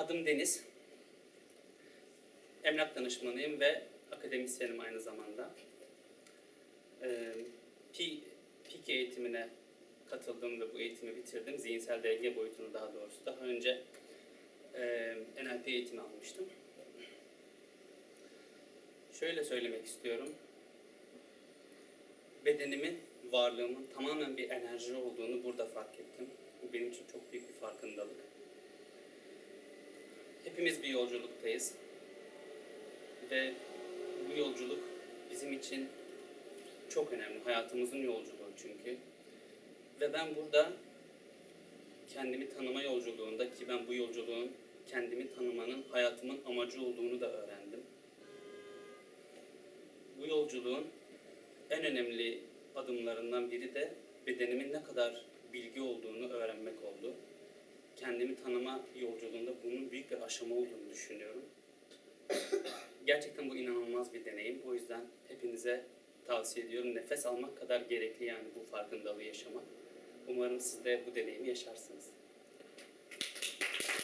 Adım Deniz. Emlak danışmanıyım ve akademisyenim aynı zamanda. Ee, Pi, PIK eğitimine katıldım ve bu eğitimi bitirdim. Zihinsel denge boyutunu daha doğrusu. Daha önce e, NLP eğitimi almıştım. Şöyle söylemek istiyorum. Bedenimin, varlığımın tamamen bir enerji olduğunu burada fark ettim. Bu benim için çok büyük bir farkındalık. Hepimiz bir yolculuktayız. Ve bu yolculuk bizim için çok önemli. Hayatımızın yolculuğu çünkü. Ve ben burada kendimi tanıma yolculuğunda ki ben bu yolculuğun kendimi tanımanın hayatımın amacı olduğunu da öğrendim. Bu yolculuğun en önemli adımlarından biri de bedenimin ne kadar bilgi olduğunu öğrenmek oldu. Kendimi tanıma yolculuğunda bunun büyük aşama olduğunu düşünüyorum. Gerçekten bu inanılmaz bir deneyim. O yüzden hepinize tavsiye ediyorum. Nefes almak kadar gerekli yani bu farkındalığı yaşamak. Umarım siz de bu deneyimi yaşarsınız.